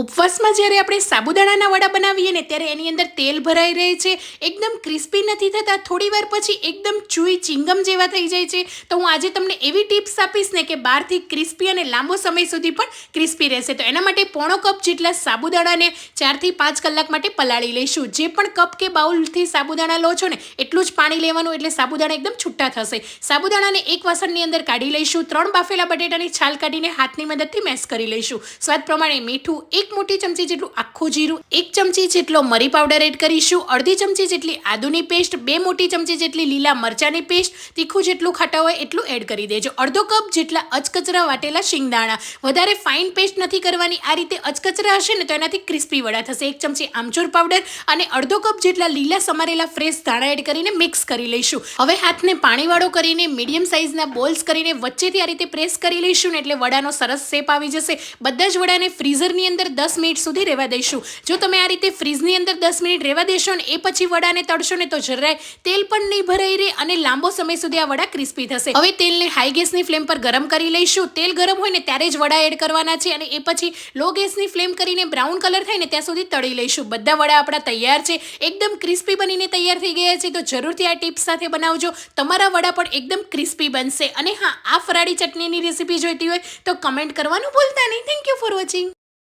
ઉપવાસમાં જ્યારે આપણે સાબુદાણાના વડા બનાવીએ ને ત્યારે એની અંદર તેલ ભરાઈ રહે છે, એકદમ ક્રિસ્પી નથી થતા, થોડી વાર પછી એકદમ ચૂઈ ચિંગમ જેવા થઈ જાય છે. તો હું આજે તમને એવી ટિપ્સ આપીશ ને કે બહારથી ક્રિસ્પી અને લાંબો સમય સુધી પણ ક્રિસ્પી રહેશે. તો એના માટે પોણો કપ જેટલા સાબુદાણાને ચારથી પાંચ કલાક માટે પલાળી લઈશું. જે પણ કપ કે બાઉલથી સાબુદાણા લો છો ને, એટલું જ પાણી લેવાનું એટલે સાબુદાણા એકદમ છૂટા થશે. સાબુદાણાને એક વાસણની અંદર કાઢી લઈશું, ત્રણ બાફેલા બટેટાની છાલ કાઢીને હાથની મદદથી મેશ કરી લઈશું. સ્વાદ પ્રમાણે મીઠું એક મોટી ચમચી જેટલું આખું જીરું, એક ચમચી જેટલો મરી પાવડર એડ કરીશું, અડધી ચમચી જેટલી આદુની પેસ્ટ, બે મોટી ચમચી જેટલી લીલા મરચાની પેસ્ટ, તીખું જેટલું ખાટા હોય એટલું એડ કરી દેજો. અડધો કપ જેટલા અચકચરા વાટેલા શિંગદાણા. વધારે ફાઇન પેસ્ટ નથી કરવાની. આ રીતે અચકચરા હશે ને તો એનાથી ક્રિસ્પી વડા થશે. એક ચમચી આમચૂર પાવડર અને અડધો કપ જેટલા લીલા સમારેલા ફ્રેશ ધાણા એડ કરીને મિક્સ કરી લઈશું. હવે હાથને પાણીવાળો કરીને મીડિયમ સાઇઝના બોલ્સ કરીને વચ્ચેથી આ રીતે પ્રેસ કરી લઈશું ને એટલે વડાનો સરસ શેપ આવી જશે. બધા જ વડાને ફ્રીઝરની અંદર દસ મિનિટ સુધી રહેવા દઈશું. જો તમે આ રીતે ફ્રીજની અંદર દસ મિનિટ રહેવા દેશો ને, એ પછી વડાને તળશો ને, તો જરાય તેલ પણ નહીં ભરાઈ રહે અને લાંબો સમય સુધી આ વડા ક્રિસ્પી થશે. હવે તેલને હાઈ ગેસની ફ્લેમ પર ગરમ કરી લઈશું. તેલ ગરમ હોય ને, ત્યારે જ વડા એડ કરવાના છે અને એ પછી લો ગેસની ફ્લેમ કરીને બ્રાઉન કલર થાય ને, ત્યાં સુધી તળી લઈશું. બધા વડા આપણા તૈયાર છે. એકદમ ક્રિસ્પી બનીને તૈયાર થઈ ગયા છે, તો જરૂરથી આ ટિપ્સ સાથે બનાવજો. તમારા વડા પણ એકદમ ક્રિસ્પી બનશે. અને હા, આ ફરાળી ચટણીની રેસીપી જોઈતી હોય, તો કમેન્ટ કરવાનું ભૂલતા નહીં. Thank you for watching